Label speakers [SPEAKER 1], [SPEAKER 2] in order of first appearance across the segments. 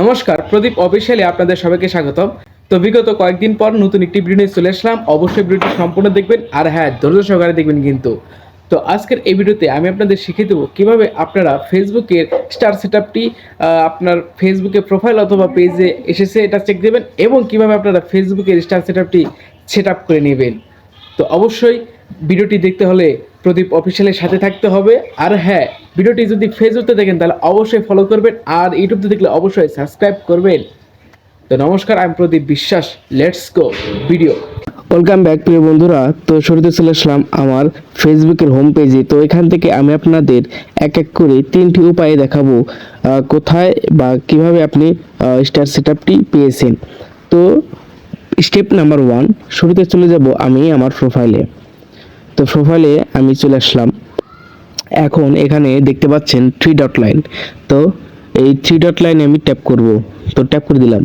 [SPEAKER 1] নমস্কার, প্রদীপ অফিসিয়ালি আপনাদের সবাইকে স্বাগতম। তো বিগত কয়েকদিন পর নতুন একটি ভিডিও চলে আসলাম। অবশ্যই ভিডিওটি সম্পূর্ণ দেখবেন আর হ্যাঁ ধৈর্য সহকারে দেখবেন কিন্তু। তো আজকের এই ভিডিওতে আমি আপনাদের শিখিয়ে দেবো কীভাবে আপনারা ফেসবুকের স্টার সেটআপটি আপনার ফেসবুকে প্রোফাইল অথবা পেজে এসেছে এটা চেক দেবেন এবং কীভাবে আপনারা ফেসবুকের স্টার সেটআপটি সেট আপ করে নেবেন। তো অবশ্যই ভিডিওটি দেখতে হলে প্রদীপ অফিসিয়ালের সাথে থাকতে হবে। আর হ্যাঁ ভিডিওটি যদি ফেসবুকে দেখেন, তাহলে অবশ্যই ফলো করবেন। আর ইউটিউবতে দেখলে অবশ্যই সাবস্ক্রাইব করবেন। তো নমস্কার আমি Pradip Biswas. Let's go video welcome back প্রিয় বন্ধুরা। তো শুরুতে চলে আসলাম আমার ফেসবুকের হোম পেজে তো এখান থেকে আমি আপনাদের এক এক করে তিনটি উপায়ে দেখাবো। কোথায় বা কীভাবে আপনি স্টার সেট আপটি পেয়েছেন। তো স্টেপ নাম্বার ওয়ান শুরুতে চলে যাব আমি আমার প্রোফাইলে তো প্রোফাইলে আমি চলে আসলাম। এখন এখানে দেখতে পাচ্ছেন থ্রি ডট লাইন তো এই থ্রি ডট লাইনে আমি ট্যাপ করব। তো ট্যাপ করে দিলাম।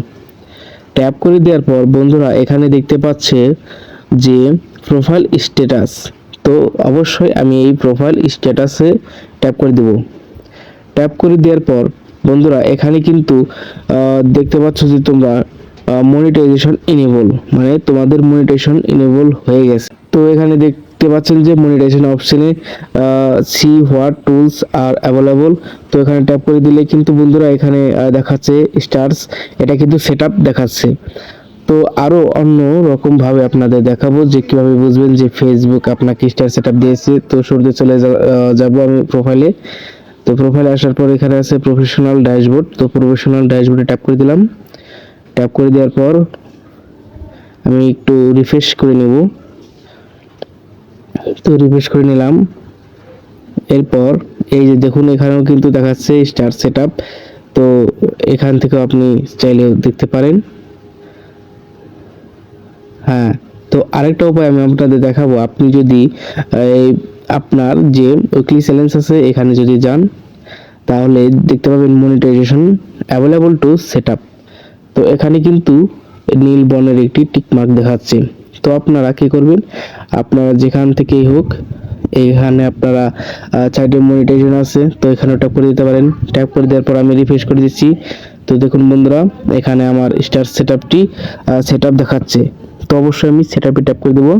[SPEAKER 1] ট্যাপ করে দেওয়ার পর বন্ধুরা এখানে দেখতে পাচ্ছে যে প্রোফাইল স্ট্যাটাস তো অবশ্যই আমি এই প্রোফাইল স্ট্যাটাসে ট্যাপ করে দেব। ট্যাপ করে দেওয়ার পর বন্ধুরা এখানে কিন্তু দেখতে পাচ্ছ যে তোমরা মনিটাইজেশন ইনেবল মানে তোমাদের মনিটাইজেশন ইনেবল হয়ে গেছে। তো এখানে দেখতে পাচ্ছেন যে মনিটাইজেশন অপশনে see what tools are available তো এখানে ট্যাপ করে দিলে কিন্তু বন্ধুরা এখানে দেখাচ্ছে স্টার্স এটা কিন্তু সেট দেখাচ্ছে। তো আরও অন্য রকমভাবে আপনাদের দেখাবো যে কীভাবে বুঝবেন যে ফেসবুক আপনাকে স্টার সেট দিয়েছে। তো শুরুতে চলে যাব আমি প্রোফাইলে তো প্রোফাইলে আসার পর এখানে আছে প্রফেশনাল ড্যাশবোর্ড তো প্রফেশনাল ড্যাশবোর্ডে ট্যাপ করে দিলাম। ট্যাপ করে দেওয়ার পর আমি একটু রিফ্রেশ করে নেব। তো রিফ্রেশ করে নিলাম। এরপর এই যে দেখুন, এখানেও কিন্তু দেখাচ্ছে স্টার সেট তো এখান থেকেও আপনি চাইলে দেখতে পারেন। হ্যাঁ তো আরেকটা উপায় আমি আপনাদের দেখাবো। আপনি যদি এই আপনার যে উইকলি চ্যালেঞ্জ আছে, এখানে যদি যান, তাহলে দেখতে পাবেন মনিটাইজেশন অ্যাভেলেবল টু সেট তো এখানে কিন্তু নীল বর্ণের একটি টিকমার্ক দেখাচ্ছে। তো আপনারা কি করবেন? আপনারা যেখান থেকেই হোক, এইখানে আপনারা চাইল্ড মনিটাইজেশন আছে, তো এখানে ট্যাপ করে দিতে পারেন। ট্যাপ করে দেওয়ার পর আমি রিফ্রেশ করে দিচ্ছি। তো দেখুন বন্ধুরা, এখানে আমার স্টার সেট আপটি সেট আপ দেখাচ্ছে। তো অবশ্যই আমি সেট আপে ট্যাপ করে দেবো।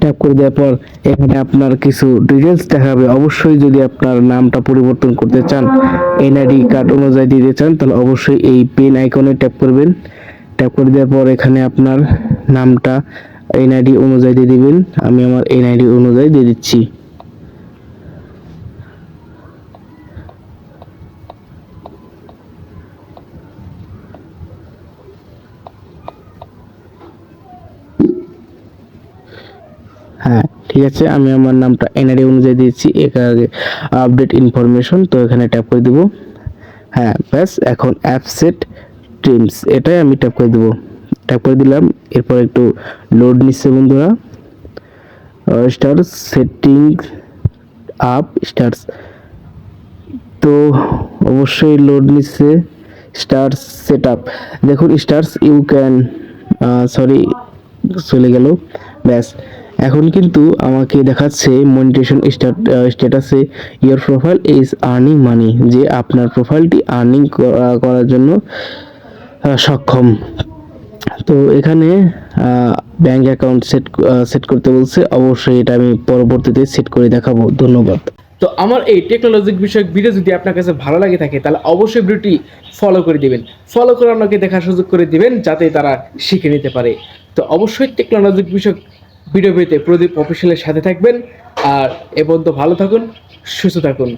[SPEAKER 1] ট্যাপ করে দেওয়ার পর এখানে আপনার কিছু ডিটেলস দেখাবে। অবশ্যই যদি আপনার নামটা পরিবর্তন করতে চান এনআইডি কার্ড অনুযায়ী দিতে চান, তাহলে অবশ্যই এই পেন আইকনে ট্যাপ করবেন। ট্যাপ করে দেওয়ার পর এখানে আপনার নামটা এনআইডি অনুযায়ী দিয়ে দিবেন। আমি আমার এনআইডি অনুযায়ী দিয়ে দিচ্ছি। হ্যাঁ ঠিক আছে। আমি আমার নামটা এনআরই অনুযায়ী দিয়েছি এখানে আপডেট ইনফরমেশন তো এখানে ট্যাপ করে দিব। হ্যাঁ ব্যাস, এখন অ্যাপসেট ট্রিমস এটাই আমি ট্যাপ করে দেবো। ট্যাপ করে দিলাম। এরপর একটু লোড নিচ্ছে বন্ধুরা। স্টার সেটিং আপ স্টার্স তো অবশ্যই লোড নিচ্ছে। স্টার সেট আপ দেখুন স্টার্স ইউ ক্যান সরি চলে গেল। ব্যাস। এখন কিন্তু আমাকে দেখাচ্ছে মনিটেশন স্ট্যাটাসে your profile is earning money যে আপনার প্রোফাইলটি আর্নিং করার জন্য সক্ষম। তো এখানে ব্যাংক অ্যাকাউন্ট সেট সেট করতে বলছে। অবশ্যই এটা আমি পরবর্তীতে সেট করে দেখাবো। ধন্যবাদ। তো আমার এই টেকনোলজিক বিষয়ক ভিডিও যদি আপনার কাছে ভালো লাগে থাকে, তাহলে অবশ্যই ভিডিওটি ফলো করে দিবেন। ফলো করে আপনাকে দেখার সুযোগ করে দিবেন, যাতে তারা শিখে নিতে পারে। তো অবশ্যই টেকনোলজিক বিষয়ক ভিডিও পেতে প্রদীপ অফিসিয়ালের সাথে থাকবেন। আর এ পর্যন্ত ভালো থাকুন, সুস্থ থাকুন।